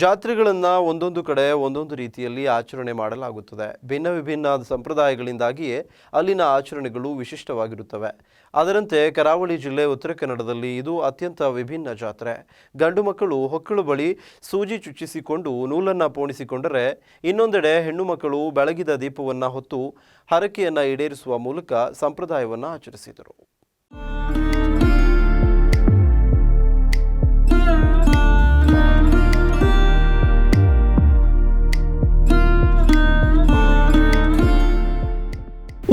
ಜಾತ್ರೆಗಳನ್ನು ಒಂದೊಂದು ಕಡೆ, ಒಂದೊಂದು ರೀತಿಯಲ್ಲಿ ಆಚರಣೆ ಮಾಡಲಾಗುತ್ತದೆ. ಭಿನ್ನ ವಿಭಿನ್ನ ಸಂಪ್ರದಾಯಗಳಿಂದಾಗಿಯೇ ಅಲ್ಲಿನ ಆಚರಣೆಗಳು ವಿಶಿಷ್ಟವಾಗಿರುತ್ತವೆ. ಅದರಂತೆ ಕರಾವಳಿ ಜಿಲ್ಲೆ ಉತ್ತರ ಕನ್ನಡದಲ್ಲಿ ಇದು ಅತ್ಯಂತ ವಿಭಿನ್ನ ಜಾತ್ರೆ. ಗಂಡು ಮಕ್ಕಳು ಹೊಕ್ಕಳು ಬಳಿ ಸೂಜಿ ಚುಚ್ಚಿಸಿಕೊಂಡು ನೂಲನ್ನು ಪೋಣಿಸಿಕೊಂಡರೆ ಇನ್ನೊಂದೆಡೆ ಹೆಣ್ಣು ಮಕ್ಕಳು ಬೆಳಗಿದ ದೀಪವನ್ನು ಹೊತ್ತು ಹರಕೆಯನ್ನು ಈಡೇರಿಸುವ ಮೂಲಕ ಸಂಪ್ರದಾಯವನ್ನು ಆಚರಿಸಿದರು.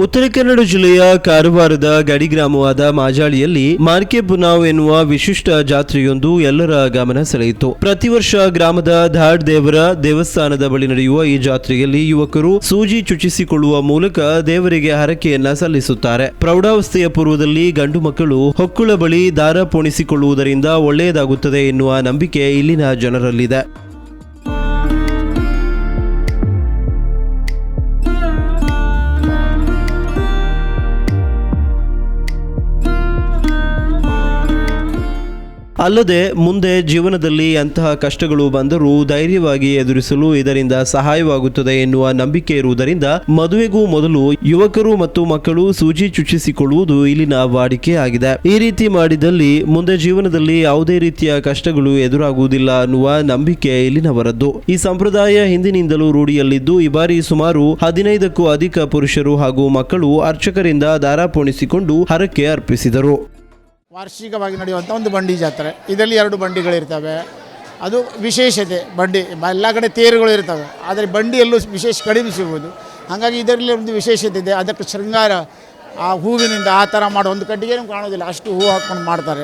ಉತ್ತರ ಕನ್ನಡ ಜಿಲ್ಲೆಯ ಕಾರವಾರದ ಗಡಿ ಗ್ರಾಮವಾದ ಮಾಜಾಳಿಯಲ್ಲಿ ಮಾರ್ಕೆ ಬುನಾವ್ ಎನ್ನುವ ವಿಶಿಷ್ಟ ಜಾತ್ರೆಯೊಂದು ಎಲ್ಲರ ಗಮನ ಸೆಳೆಯಿತು. ಪ್ರತಿ ವರ್ಷ ಗ್ರಾಮದ ಧಾಡ್ ದೇವರ ದೇವಸ್ಥಾನದ ಬಳಿ ನಡೆಯುವ ಈ ಜಾತ್ರೆಯಲ್ಲಿ ಯುವಕರು ಸೂಜಿ ಚುಚ್ಚಿಸಿಕೊಳ್ಳುವ ಮೂಲಕ ದೇವರಿಗೆ ಹರಕೆಯನ್ನ ಸಲ್ಲಿಸುತ್ತಾರೆ. ಪ್ರೌಢಾವಸ್ಥೆಯ ಪೂರ್ವದಲ್ಲಿ ಗಂಡು ಮಕ್ಕಳು ಹೊಕ್ಕುಳ ಬಳಿ ದಾರ ಪೋಣಿಸಿಕೊಳ್ಳುವುದರಿಂದ ಒಳ್ಳೆಯದಾಗುತ್ತದೆ ಎನ್ನುವ ನಂಬಿಕೆ ಇಲ್ಲಿನ ಜನರಲ್ಲಿದೆ. ಅಲ್ಲದೆ ಮುಂದೆ ಜೀವನದಲ್ಲಿ ಅಂತಹ ಕಷ್ಟಗಳು ಬಂದರೂ ಧೈರ್ಯವಾಗಿ ಎದುರಿಸಲು ಇದರಿಂದ ಸಹಾಯವಾಗುತ್ತದೆ ಎನ್ನುವ ನಂಬಿಕೆ ಇರುವುದರಿಂದ ಮದುವೆಗೂ ಮೊದಲು ಯುವಕರು ಮತ್ತು ಮಕ್ಕಳು ಸೂಜಿ ಚುಚ್ಚಿಸಿಕೊಳ್ಳುವುದು ಇಲ್ಲಿನ ವಾಡಿಕೆ ಆಗಿದೆ. ಈ ರೀತಿ ಮಾಡಿದಲ್ಲಿ ಮುಂದೆ ಜೀವನದಲ್ಲಿ ಯಾವುದೇ ರೀತಿಯ ಕಷ್ಟಗಳು ಎದುರಾಗುವುದಿಲ್ಲ ಅನ್ನುವ ನಂಬಿಕೆ ಇಲ್ಲಿನವರದ್ದು. ಈ ಸಂಪ್ರದಾಯ ಹಿಂದಿನಿಂದಲೂ ರೂಢಿಯಲ್ಲಿದ್ದು ಈ ಬಾರಿ ಸುಮಾರು ಹದಿನೈದಕ್ಕೂ ಅಧಿಕ ಪುರುಷರು ಹಾಗೂ ಮಕ್ಕಳು ಅರ್ಚಕರಿಂದ ದಾರ ಪೋಣಿಸಿಕೊಂಡು ಹರಕೆ ಅರ್ಪಿಸಿದರು. ವಾರ್ಷಿಕವಾಗಿ ನಡೆಯುವಂಥ ಒಂದು ಬಂಡಿ ಜಾತ್ರೆ. ಇದರಲ್ಲಿ ಎರಡು ಬಂಡಿಗಳಿರ್ತವೆ. ಅದು ವಿಶೇಷತೆ, ಬಂಡಿ ಎಲ್ಲ ಕಡೆ ತೇರುಗಳು ಇರ್ತವೆ. ಆದರೆ ಬಂಡಿಯಲ್ಲೂ ವಿಶೇಷ ಕಡಿಮೆ ಸಿಗುವುದು. ಹಾಗಾಗಿ ಇದರಲ್ಲಿ ಒಂದು ವಿಶೇಷತೆ ಇದೆ. ಅದಕ್ಕೆ ಶೃಂಗಾರ, ಆ ಹೂವಿನಿಂದ ಆ ಥರ ಮಾಡೋ ಒಂದು ಕಟ್ಟಿಗೆನೂ ಕಾಣೋದಿಲ್ಲ ಅಷ್ಟು ಹೂವು ಹಾಕ್ಕೊಂಡು ಮಾಡ್ತಾರೆ.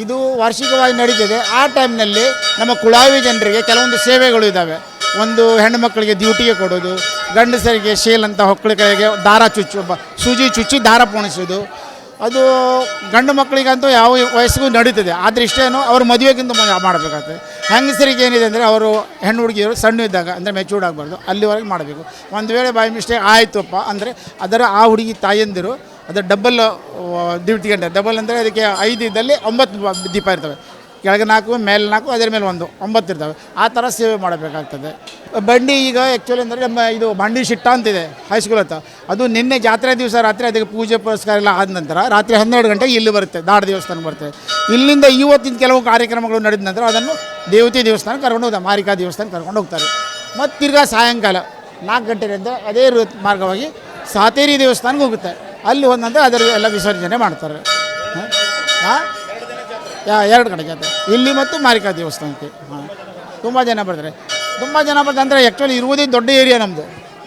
ಇದು ವಾರ್ಷಿಕವಾಗಿ ನಡೀತದೆ. ಆ ಟೈಮ್ನಲ್ಲಿ ನಮ್ಮ ಕುಳಾವಿ ಜನರಿಗೆ ಕೆಲವೊಂದು ಸೇವೆಗಳು ಇದ್ದಾವೆ. ಒಂದು ಹೆಣ್ಣು ಮಕ್ಕಳಿಗೆ ಡ್ಯೂಟಿಗೆ ಕೊಡೋದು, ಗಂಡಸರಿಗೆ ಶೇಲ್ ಅಂತ ಹೊಕ್ಕಳಿಗೆ ದಾರ ಚುಚ್ಚು ಸೂಜಿ ಚುಚ್ಚಿ ದಾರ ಪೋಣಿಸೋದು ಅದು ಗಂಡು ಮಕ್ಕಳಿಗಂತೂ ಯಾವ ವಯಸ್ಸಿಗೂ ನಡೀತದೆ. ಆದರೆ ಇಷ್ಟೇನು ಅವ್ರ ಮದುವೆಗಿಂತ ಮುಂದೆ ಮಾಡಬೇಕಾಗ್ತದೆ. ಹೆಂಗಸರಿಗೆ ಏನಿದೆ ಅಂದರೆ ಅವರು ಹೆಣ್ಣು ಹುಡುಗಿಯರು ಸಣ್ಣ ಇದ್ದಾಗ ಅಂದರೆ ಮೆಚೂರ್ಡ್ ಆಗಬಾರ್ದು. ಅಲ್ಲಿವರೆಗೆ ಮಾಡಬೇಕು. ಒಂದು ವೇಳೆ ಬಾಯಿ ಮಿಸ್ಟೇಕ್ ಆಯಿತಪ್ಪ ಅಂದರೆ ಅದರ ಆ ಹುಡುಗಿ ತಾಯಂದಿರು ಅದರ ಡಬ್ಬಲ್ ದಿಟ್ಟಿಗೆ ಡಬಲ್ ಅಂದರೆ ಅದಕ್ಕೆ ಐದು ಇದ್ದಲ್ಲಿ ಒಂಬತ್ತು ದೀಪ ಇರ್ತವೆ. ಕೆಳಗೆ ನಾಲ್ಕು, ಮೇಲೆ ನಾಲ್ಕು, ಅದರ ಮೇಲೆ ಒಂದು, ಒಂಬತ್ತು ಇರ್ತವೆ. ಆ ಥರ ಸೇವೆ ಮಾಡಬೇಕಾಗ್ತದೆ. ಬಂಡಿ ಈಗ ಆ್ಯಕ್ಚುಲಿ ಅಂದರೆ ನಮ್ಮ ಇದು ಬಂಡಿ ಶಿಟ್ಟ ಅಂತಿದೆ ಹೈಸ್ಕೂಲ್ ಹತ್ರ. ಅದು ನಿನ್ನೆ ಜಾತ್ರೆ ದಿವಸ ರಾತ್ರಿ ಅದಕ್ಕೆ ಪೂಜೆ ಪುರಸ್ಕಾರ ಎಲ್ಲ ಆದ ನಂತರ ರಾತ್ರಿ ಹನ್ನೆರಡು ಗಂಟೆಗೆ ಇಲ್ಲಿ ಬರುತ್ತೆ, ದಾಡ ದೇವಸ್ಥಾನ ಬರುತ್ತೆ. ಇಲ್ಲಿಂದ ಇವತ್ತಿನ ಕೆಲವು ಕಾರ್ಯಕ್ರಮಗಳು ನಡೆದ ನಂತರ ಅದನ್ನು ದೇವತೆ ದೇವಸ್ಥಾನ ಕರ್ಕೊಂಡು ಹೋಗ್ತಾರೆ, ಮಾರಿಕಾ ದೇವಸ್ಥಾನ ಕರ್ಕೊಂಡು ಹೋಗ್ತಾರೆ. ಮತ್ತು ತಿರ್ಗಾ ಸಾಯಂಕಾಲ, ನಾಲ್ಕು ಗಂಟೆಯಿಂದ ಅದೇ ಮಾರ್ಗವಾಗಿ ಸಾತೇರಿ ದೇವಸ್ಥಾನಕ್ಕೆ ಹೋಗುತ್ತೆ. ಅಲ್ಲಿ ನಂತರ ಅದರ ಎಲ್ಲ ವಿಸರ್ಜನೆ ಮಾಡ್ತಾರೆ. ಹಾಂ? ಯಾ, ಎರಡು ಕಡೆಗೆ ಜಾತ್ರೆ. ಇಲ್ಲಿ ಮತ್ತು ಮಾರಿಕಾ ದೇವಸ್ಥಾನಕ್ಕೆ. ಹಾಂ. ತುಂಬ ಜನ ಬರ್ತಾರೆ. ತುಂಬ ಜನ ಬರ್ತಾರೆ ಅಂದರೆ ಆ್ಯಕ್ಚುಲಿ ಇರುವುದೇ ದೊಡ್ಡ ಏರಿಯಾ ನಮ್ಮದು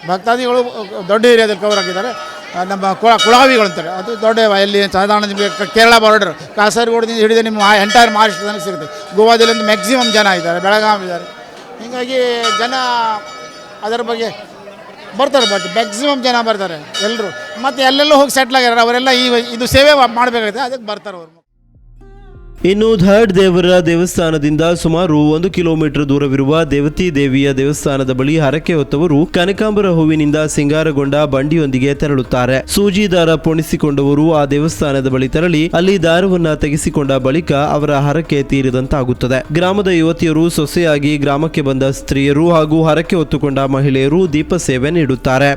ಭಕ್ತಾದಿಗಳು ದೊಡ್ಡ ಏರಿಯಾದಲ್ಲಿ ಕವರ್ ಆಗಿದ್ದಾರೆ. ನಮ್ಮ ಕುಳ, ಕುಳಾವಿಗಳು ಅಂತಾರೆ. ಅದು ದೊಡ್ಡ ಎಲ್ಲಿ ಸಾಧಾರಣ ಕೇರಳ ಬಾರ್ಡರ್ ಕಾಸರಗೋಡದಿಂದ ಹಿಡಿದು ನಿಮ್ಮ ಎಂಟೈರ್ ಮಹಾರಾಷ್ಟ್ರ ತನಕ ಸಿಗುತ್ತೆ. ಗೋವಾದಲ್ಲಿ ಮ್ಯಾಕ್ಸಿಮಮ್ ಜನ ಇದ್ದಾರೆ, ಬೆಳಗಾವಿ ಇದ್ದಾರೆ. ಹೀಗಾಗಿ ಜನ ಅದರ ಬಗ್ಗೆ ಬರ್ತಾರೆ ಬರ್ತಾರೆ. ಮ್ಯಾಕ್ಸಿಮಮ್ ಜನ ಬರ್ತಾರೆ ಎಲ್ಲರೂ ಮತ್ತು ಎಲ್ಲೆಲ್ಲೂ ಹೋಗಿ ಸೆಟ್ಲ್ ಆಗ್ಯಾರ ಅವರೆಲ್ಲ ಈ, ಇದು ಸೇವೆ ಮಾಡಬೇಕಾಗುತ್ತೆ. ಅದಕ್ಕೆ ಬರ್ತಾರೆ ಅವರು. ಇನ್ನು ಧರ್ಡ್ ದೇವರ ದೇವಸ್ಥಾನದಿಂದ ಸುಮಾರು ಒಂದು ಕಿಲೋಮೀಟರ್ ದೂರವಿರುವ ದೇವತಿ ದೇವಿಯ ದೇವಸ್ಥಾನದ ಬಳಿ ಹರಕೆ ಹೊತ್ತವರು ಕನಕಾಂಬರ ಹೂವಿನಿಂದ ಸಿಂಗಾರಗೊಂಡ ಬಂಡಿಯೊಂದಿಗೆ ತೆರಳುತ್ತಾರೆ. ಸೂಜಿ ದಾರ ಪೋಣಿಸಿಕೊಂಡವರು ಆ ದೇವಸ್ಥಾನದ ಬಳಿ ತೆರಳಿ ಅಲ್ಲಿ ದಾರವನ್ನ ತೆಗೆಸಿಕೊಂಡ ಬಳಿಕ ಅವರ ಹರಕೆ ತೀರಿದಂತಾಗುತ್ತದೆ. ಗ್ರಾಮದ ಯುವತಿಯರು ಸೊಸೆಯಾಗಿ ಗ್ರಾಮಕ್ಕೆ ಬಂದ ಸ್ತ್ರೀಯರು ಹಾಗೂ ಹರಕೆ ಹೊತ್ತುಕೊಂಡ ಮಹಿಳೆಯರು ದೀಪ ಸೇವೆ ನೀಡುತ್ತಾರೆ.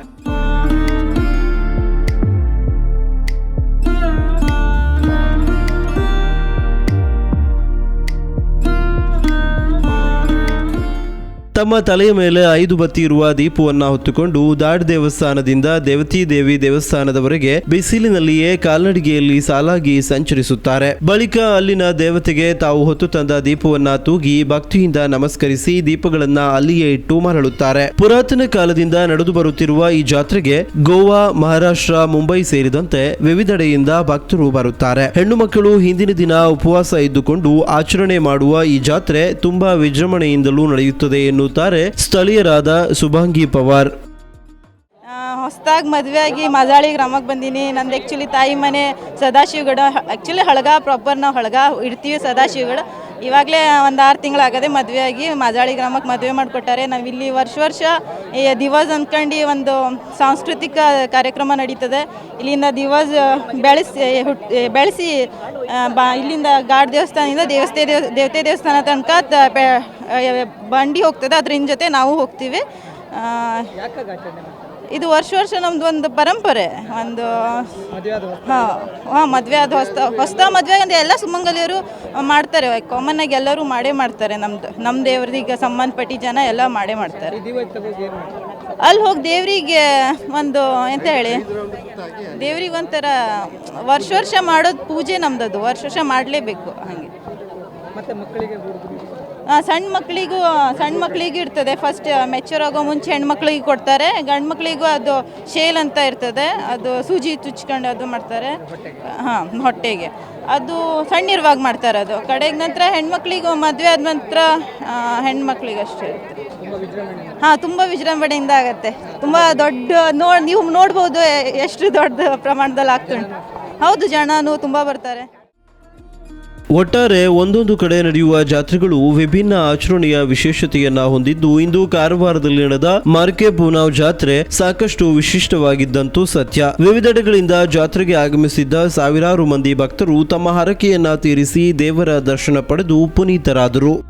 ತಮ್ಮ ತಲೆಯ ಮೇಲೆ ಐದು ಬತ್ತಿ ಇರುವ ದೀಪವನ್ನ ಹೊತ್ತುಕೊಂಡು ದಾಡ್ ದೇವಸ್ಥಾನದಿಂದ ದೇವತಿ ದೇವಿ ದೇವಸ್ಥಾನದವರೆಗೆ ಬಿಸಿಲಿನಲ್ಲಿಯೇ ಕಾಲ್ನಡಿಗೆಯಲ್ಲಿ ಸಾಲಾಗಿ ಸಂಚರಿಸುತ್ತಾರೆ. ಬಳಿಕ ಅಲ್ಲಿನ ದೇವತೆಗೆ ತಾವು ಹೊತ್ತು ತಂದ ದೀಪವನ್ನ ತೂಗಿ ಭಕ್ತಿಯಿಂದ ನಮಸ್ಕರಿಸಿ ದೀಪಗಳನ್ನ ಅಲ್ಲಿಯೇ ಇಟ್ಟು ಮರಳುತ್ತಾರೆ. ಪುರಾತನ ಕಾಲದಿಂದ ನಡೆದು ಬರುತ್ತಿರುವ ಈ ಜಾತ್ರೆಗೆ ಗೋವಾ, ಮಹಾರಾಷ್ಟ್ರ, ಮುಂಬೈ ಸೇರಿದಂತೆ ವಿವಿಧೆಡೆಯಿಂದ ಭಕ್ತರು ಬರುತ್ತಾರೆ. ಹೆಣ್ಣು ಮಕ್ಕಳು ಹಿಂದಿನ ದಿನ ಉಪವಾಸ ಇದ್ದುಕೊಂಡು ಆಚರಣೆ ಮಾಡುವ ಈ ಜಾತ್ರೆ ತುಂಬಾ ವಿಜೃಂಭಣೆಯಿಂದಲೂ ನಡೆಯುತ್ತದೆ ಎನ್ನುತ್ತಾರೆ ಸ್ಥಳೀಯರಾದ ಸುಭಾಂಗಿ ಪವಾರ್. ಹೊಸ್ದಾಗಿ ಮದುವೆ ಆಗಿ ಮಜಾಳಿ ಗ್ರಾಮಕ್ಕೆ ಬಂದೀನಿ. ನಂದು ಆ್ಯಕ್ಚುಲಿ ತಾಯಿ ಮನೆ ಸದಾಶಿವಗಡ ಆ್ಯಕ್ಚುಲಿ ಹಳಗ ಪ್ರಾಪರ್ ನಾವು ಹಳಗ ಇಡ್ತೀವಿ ಸದಾಶಿವಗಡ. ಇವಾಗಲೇ ಒಂದು ಆರು ತಿಂಗಳಾಗದೆ ಮದುವೆ ಆಗಿ ಮಜಾಳಿ ಗ್ರಾಮಕ್ಕೆ ಮದುವೆ ಮಾಡಿಕೊಟ್ಟಾರೆ. ನಾವಿಲ್ಲಿ ವರ್ಷ ವರ್ಷ ದಿವಸ್ ಅಂದ್ಕೊಂಡು ಒಂದು ಸಾಂಸ್ಕೃತಿಕ ಕಾರ್ಯಕ್ರಮ ನಡೀತದೆ. ಇಲ್ಲಿಂದ ದಿವಸ ಬೆಳೆಸಿ ಹುಟ್ಟಿ ಬೆಳೆಸಿ ಬಾ, ಇಲ್ಲಿಂದ ಗಾಡ್ ದೇವಸ್ಥಾನದಿಂದ ದೇವಸ್ಥೆ ದೇವ ದೇವತೆ ದೇವಸ್ಥಾನ ತನಕ ಬಂಡಿ ಹೋಗ್ತದೆ. ಅದ್ರಿಂದ ಜೊತೆ ನಾವು ಹೋಗ್ತೀವಿ. ಇದು ವರ್ಷ ವರ್ಷ ನಮ್ದು ಒಂದು ಪರಂಪರೆ ಒಂದು ಹಾಂ ಹಾಂ ಮದುವೆ ಅದು ಹೊಸ ಹೊಸ ಮದುವೆ ಅಂದರೆ ಎಲ್ಲ ಸುಮಂಗಲಿಯರು ಮಾಡ್ತಾರೆ ಕಾಮನ್ ಆಗಿ ಎಲ್ಲರೂ ಮಾಡೇ ಮಾಡ್ತಾರೆ ನಮ್ದು ನಮ್ಮ ದೇವ್ರಿಗೆ ಸಂಬಂಧಪಟ್ಟಿ ಜನ ಎಲ್ಲ ಮಾಡೇ ಮಾಡ್ತಾರೆ? ಅಲ್ಲಿ ಹೋಗಿ ದೇವರಿಗೆ ಒಂದು ಎಂತ ಹೇಳಿ ದೇವ್ರಿಗೆ ಒಂಥರ ವರ್ಷ ವರ್ಷ ಮಾಡೋದು ಪೂಜೆ ನಮ್ದದು ವರ್ಷ ವರ್ಷ ಮಾಡಲೇಬೇಕು ಹಾಗೆ. ಸಣ್ಣ ಮಕ್ಕಳಿಗೂ ಸಣ್ಣ ಮಕ್ಕಳಿಗೂ ಇರ್ತದೆ. ಫಸ್ಟ್ ಮೆಚೂರ್ ಆಗೋ ಮುಂಚೆ ಹೆಣ್ಮಕ್ಳಿಗೆ ಕೊಡ್ತಾರೆ. ಗಂಡು ಮಕ್ಕಳಿಗೂ ಅದು ಶೇಲ್ ಅಂತ ಇರ್ತದೆ. ಅದು ಸೂಜಿ ಚುಚ್ಕೊಂಡು ಅದು ಮಾಡ್ತಾರೆ. ಹಾಂ ಹೊಟ್ಟೆಗೆ. ಅದು ಸಣ್ಣ ಇರುವಾಗ ಮಾಡ್ತಾರೆ ಅದು. ಕಡೆಗೆ ನಂತರ ಹೆಣ್ಮಕ್ಳಿಗೂ ಮದುವೆ ಆದ ನಂತರ ಹೆಣ್ಮಕ್ಳಿಗೆ ಅಷ್ಟೇ ಇರುತ್ತೆ. ಹಾಂ ತುಂಬ ವಿಜೃಂಭಣೆಯಿಂದ ಆಗುತ್ತೆ. ತುಂಬ ದೊಡ್ಡ ನೋಡಿ ನೀವು ನೋಡ್ಬೋದು ಎಷ್ಟು ದೊಡ್ಡ ಪ್ರಮಾಣದಲ್ಲಿ ಆಗ್ತುಂಟು. ಹೌದು ಜನನು ತುಂಬ ಬರ್ತಾರೆ. ಒಟ್ಟಾರೆ ಒಂದೊಂದು ಕಡೆ ನಡೆಯುವ ಜಾತ್ರೆಗಳು ವಿಭಿನ್ನ ಆಚರಣೆಯ ವಿಶೇಷತೆಯನ್ನ ಹೊಂದಿದ್ದು, ಇಂದು ಕಾರವಾರದಲ್ಲಿ ನಡೆದ ಮಾರ್ಕೆ ಪೂನಾವ್ ಜಾತ್ರೆ ಸಾಕಷ್ಟು ವಿಶಿಷ್ಟವಾಗಿದ್ದಂತೂ ಸತ್ಯ. ವಿವಿಧೆಡೆಗಳಿಂದ ಜಾತ್ರೆಗೆ ಆಗಮಿಸಿದ್ದ ಸಾವಿರಾರು ಮಂದಿ ಭಕ್ತರು ತಮ್ಮ ಹರಕೆಯನ್ನ ತೀರಿಸಿ ದೇವರ ದರ್ಶನ ಪಡೆದು ಪುನೀತರಾದರು.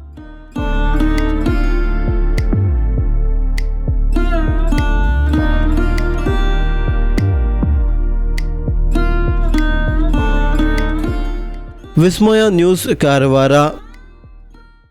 વિસ્મય ન્યૂઝ કારવારા